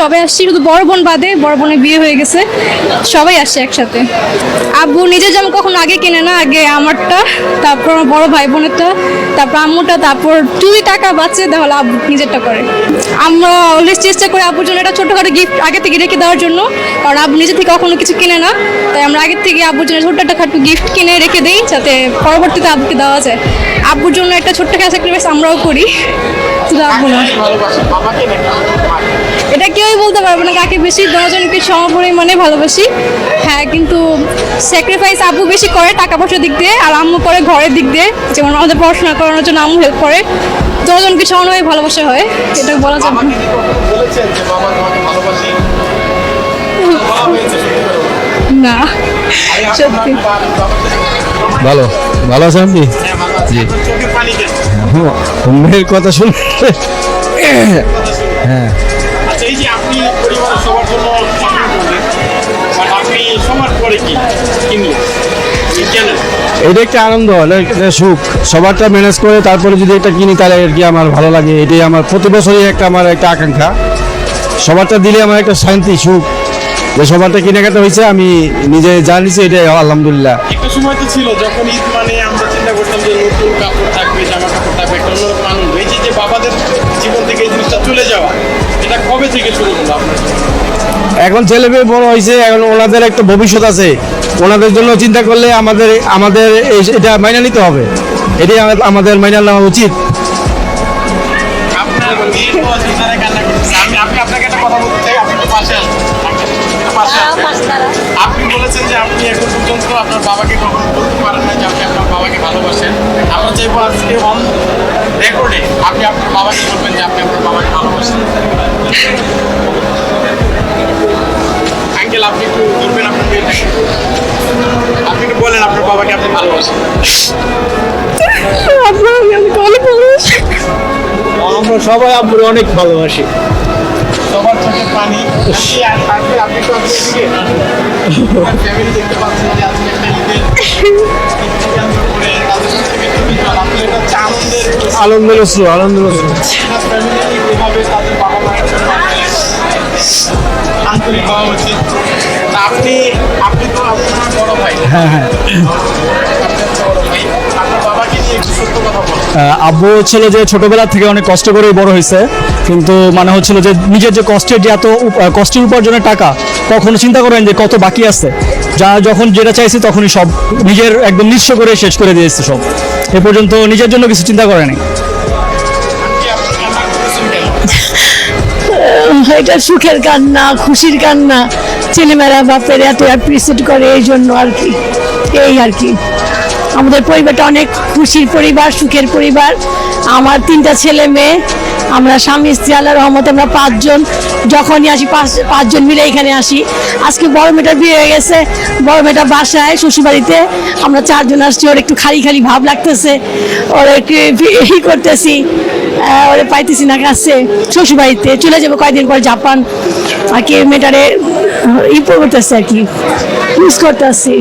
সবাই আসছি, শুধু বড় বোন বাদে, বড় বোনের বিয়ে হয়ে গেছে। সবাই আসছে একসাথে। আব্বু নিজের জামা কখনো আগে কেনে না, আগে আমারটা, তারপর আমার বড় ভাই বোনেরটা, তারপর আম্মুটা, তারপর যদি টাকা বাঁচে, তাহলে আব্বু নিজেরটা করে। আমরা অলওয়েজ চেষ্টা করি আব্বুর জন্য একটা ছোটোখাটো গিফট আগে থেকে রেখে দেওয়ার জন্য, কারণ আব্বু নিজে থেকে কখনো কিছু কিনে না। তাই আমরা আগের থেকে আব্বুর জন্য ছোট্ট একটা খাটু গিফট কিনে রেখে দিই, যাতে পরবর্তীতে আব্বুকে দেওয়া যায়। আব্বুর জন্য একটা ছোট্ট স্যাক্রিফাইস আমরাও করি। এটা কেউই বলতে পারবে না কাকে বেশি দুজনকে সম পরিমাণে ভালোবাসি। হ্যাঁ কিন্তু স্যাক্রিফাইস আব্বু বেশি করে টাকা পয়সার দিক দিয়ে আর আম্মু করে ঘরের দিক দিয়ে। যেমন আমাদের পড়াশোনা করানোর জন্য আম্মু হেল্প করে। দুজনকে সমানভাবে ভালোবাসা হয়? এটা বলা যাবে না। কি কখনো বলেছেন যে বাবা তোমাকে ভালোবাসি। বলা হয়েছে সত্যি। ভালো। ভালো আছেন আপনি হ্যাঁ। জি। মেয়ের কথা শুনে হ্যাঁ। আচ্ছা এই যে আপনি পরিবারের সবার জন্য shopping করলেন, but আপনি সবার পরে কি কিনলেন? কি কেন? এটা একটা আনন্দ সুখ। সবারটা ম্যানেজ করে তারপরে যদি এটা কিনি তাহলে আর কি আমার ভালো লাগে। এটাই আমার প্রতি বছরই একটা আমার একটা আকাঙ্ক্ষা। সবারটা দিলে আমার একটা শান্তি সুখ। যে সবারটা কেনাকাটা হয়েছে আমি নিজে জানিছি এটাই আলহামদুলিল্লাহ। একটা সময় তো ছিল যখন ঈদ মানে আমরা চিন্তা যে নতুন কাপড় থাকবে জামা কাপড় থাকবে একটা অন্যরকম আনন্দ। এই যে যে বাবাদের জীবন থেকে এই জিনিসটা চলে যাওয়া এটা কবে থেকে শুরু হলো আপনার? এখন ছেলে মেয়ে বড় হয়েছে এখন ওনাদের একটা ভবিষ্যৎ আছে। ওনাদের জন্য চিন্তা করলে আমাদের আমাদের এটা মাইনা নিতে হবে। এটাই আমাদের মাইনা নেওয়া উচিত। আসুন। আপনি বলেছেন যে আপনি এখন পর্যন্ত আপনার বাবাকে কখনো বলতে পারেন না যে আপনি আপনার বাবাকে ভালোবাসেন। আমরা চাইব আজকে অন রেকর্ডে আপনি আপনার বাবাকে বলবেন যে আপনি আপনার বাবাকে ভালোবাসেন। আঙ্কেল আপনি একটু বলবেন আপনার মেয়েটাকে আপনি একটু বলেন আপনার বাবাকে আপনি ভালোবাসেন। আমরা সবাই আব্বুর অনেক ভালোবাসি। সবার চোখে পানি আপনি ফ্যামিলি দেখতে পাচ্ছেন যে আজকে একটা ঈদের আপনি আপনি তো আপনার বড় ভাই। হ্যাঁ হ্যাঁ। আব্বু হচ্ছিল যে ছোটবেলা থেকে অনেক কষ্ট করেই বড় হয়েছে কিন্তু মানে হচ্ছিল যে নিজের যে কষ্টের যে এত কষ্টের উপার্জনের টাকা কখনো চিন্তা করেন যে কত বাকি আছে? যা যখন যেটা চাইছি তখনই সব নিজের একদম নিঃস্ব করে শেষ করে দিয়েছে সব। এ পর্যন্ত নিজের জন্য কিছু চিন্তা করেনি। এটা সুখের কান্না, খুশির কান্না। ছেলেমেয়েরা বাপের এত অ্যাপ্রিসিয়েট করে এই জন্য আর কি, এই আর কি। আমাদের পরিবারটা অনেক খুশির পরিবার, সুখের পরিবার। আমার তিনটা ছেলে মেয়ে আমরা স্বামী স্ত্রী, আল্লাহ রহমতে আমরা পাঁচজন, যখনই আসি, পাঁচ, পাঁচজন মিলে এখানে আসি। আজকে বড় মেয়েটা বিয়ে হয়ে গেছে। বড় মেয়েটা বাসায়, শ্বশুরবাড়িতে। আমরা চারজন আসছি, ওর একটু খালি খালি ভাব লাগতেছে। ওর একটু ই করতেছি। ওরে পাইতেছি না, কাছে। শ্বশুরবাড়িতে চলে যাব কয়েকদিন পর জাপান। আর কি মেয়েটারে ই করতেছে আর কি। মিস করতেছি।